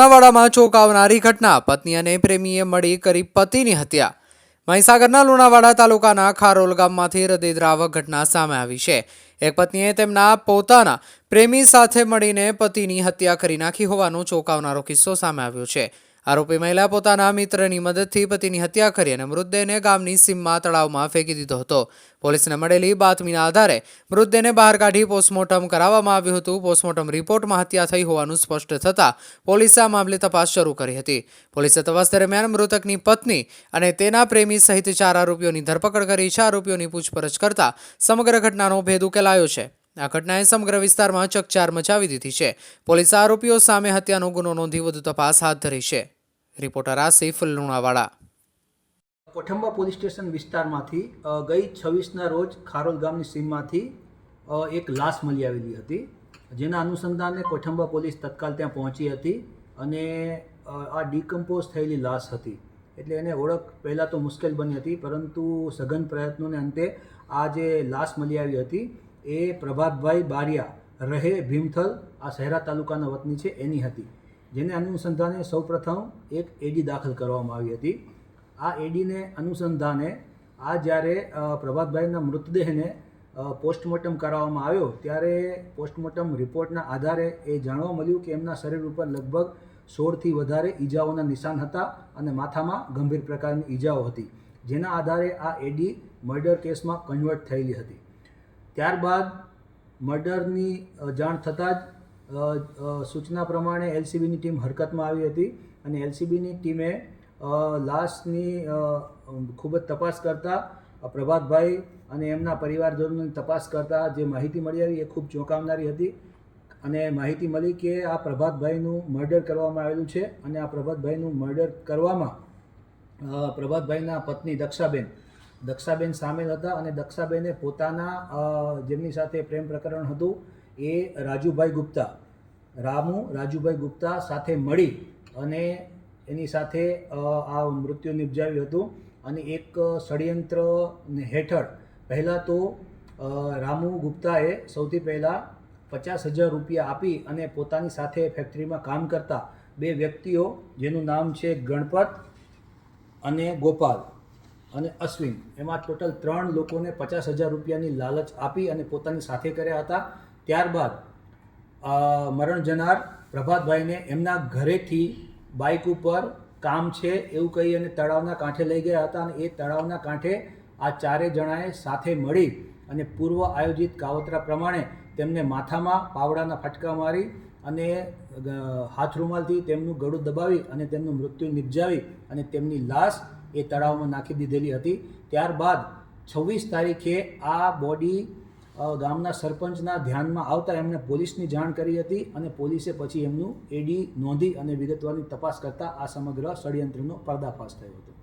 તાલુકામાં ચોંકાવનારી ઘટના. પત્ની અને પ્રેમીએ મળી કરી પતિની હત્યા. મહીસાગરના લુણાવાડા તાલુકાના ખારોલ ગામમાંથી હૃદયદ્રાવક ઘટના સામે આવી છે. એક પત્નીએ તેમના પોતાના પ્રેમી સાથે મળીને પતિની હત્યા કરી નાખી હોવાનો ચોંકાવનારો કિસ્સો સામે આવ્યો છે. આરોપી મહિલા પોતાના મિત્રની મદદથી પતિની હત્યા કરી અને મૃતદેહને ગામની સીમમાં, તળાવમાં ફેંકી દીધો હતો. પોલીસને મળેલી બાતમીના આધારે મૃતદેહને બહાર કાઢી પોસ્ટમોર્ટમ કરાવવામાં આવ્યું હતું. પોસ્ટમોર્ટમ રિપોર્ટમાં હત્યા થઈ હોવાનું સ્પષ્ટ થતાં પોલીસે આ મામલે તપાસ શરૂ કરી હતી. પોલીસે તપાસ દરમિયાન મૃતકની પત્ની અને તેના પ્રેમી સહિત ચાર આરોપીઓની ધરપકડ કરી, છે આરોપીઓની પૂછપરછ કરતા સમગ્ર ઘટનાનો ભેદ ઉકેલાયો છે. આ ઘટનાએ સમગ્ર વિસ્તારમાં ચકચાર મચાવી દીધી છે. પોલીસે આરોપીઓ સામે હત્યાનો ગુનો નોંધી વધુ તપાસ હાથ ધરી છે. Reporter Asif Lunawada. Kothamba police station વિસ્તારમાંથી ગઈ છવ્વીસના રોજ ખારોલ ગામની સીમમાંથી એક લાશ મળી આવેલી હતી. જેના અનુસંધાને કોઠંબા પોલીસ તત્કાલ ત્યાં પહોંચી હતી અને આ ડિકમ્પોઝ થયેલી લાશ હતી. એટલે એને ઓળખ પહેલાં તો મુશ્કેલ બની હતી, પરંતુ સઘન પ્રયત્નોને અંતે આ જે લાશ મળી આવી હતી, એ પ્રભાતભાઈ બારિયા રહે ભીમથલ, આ શહેરા તાલુકાના વતની છે, એની હતી. જેને અનુસંધાને સૌપ્રથમ એક એડી દાખલ કરવામાં આવી હતી. આ એડીને અનુસંધાને આ જ્યારે પ્રભાતભાઈના મૃતદેહને પોસ્ટમોર્ટમ કરાવવામાં આવ્યો, ત્યારે પોસ્ટમોર્ટમ રિપોર્ટના આધારે એ જાણવા મળ્યું કે એમના શરીર ઉપર લગભગ સોળથી વધારે ઈજાઓના નિશાન હતા અને માથામાં ગંભીર પ્રકારની ઈજાઓ હતી, જેના આધારે આ એડી મર્ડર કેસમાં કન્વર્ટ થયેલી હતી. ત્યારબાદ મર્ડરની જાણ થતાં જ સૂચના પ્રમાણે એલસીબીની ટીમ હરકતમાં આવી હતી અને એલસીબીની ટીમે લાશની ખૂબ જ તપાસ કરતા પ્રભાતભાઈ અને એમના પરિવારજનોની તપાસ કરતા જે માહિતી મળી આવી એ ખૂબ ચોંકાવનારી હતી અને માહિતી મળી કે આ પ્રભાતભાઈનું મર્ડર કરવામાં આવેલું છે અને આ પ્રભાતભાઈનું મર્ડર કરવામાં પ્રભાતભાઈના પત્ની દક્ષાબેન દક્ષાબેન સામેલ હતા અને દક્ષાબેને પોતાના જેમની સાથે પ્રેમ પ્રકરણ હતું એ રાજુભાઈ ગુપ્તા, રામુ રાજુભાઈ ગુપ્તા સાથે મળી અને એની સાથે આ મૃત્યુ નિપજાવ્યું હતું અને એક ષડયંત્ર હેઠળ પહેલાં તો રામુ ગુપ્તાએ સૌથી પહેલાં પચાસ હજાર રૂપિયા આપી અને પોતાની સાથે ફેક્ટરીમાં કામ કરતા બે વ્યક્તિઓ જેનું નામ છે ગણપત અને ગોપાલ અને અશ્વિન. એમાં ટોટલ ત્રણ લોકોને પચાસ હજાર રૂપિયાની લાલચ આપી અને પોતાની સાથે કર્યા હતા. ત્યારબાદ મરણ જનાર પ્રભાતભાઈને એમના ઘરેથી બાઇક ઉપર કામ છે એવું કહી અને તળાવના કાંઠે લઈ ગયા હતા અને એ તળાવના કાંઠે આ ચારે જણાએ સાથે મળી અને પૂર્વ આયોજિત કાવતરા પ્રમાણે તેમને માથામાં પાવડાના ફટકા મારી અને હાથ રૂમાલથી તેમનું ગળું દબાવી અને તેમનું મૃત્યુ નિપજાવી અને તેમની લાશ એ તળાવમાં નાખી દીધેલી હતી. ત્યારબાદ છવ્વીસ તારીખે આ બોડી ગામના સરપંચના ધ્યાનમાં આવતા એમણે પોલીસની જાણ કરી હતી અને પોલીસે પછી એમનું એડી નોંધી અને વિગતવારની તપાસ કરતા આ સમગ્ર ષડયંત્રનો પર્દાફાશ થયો હતો.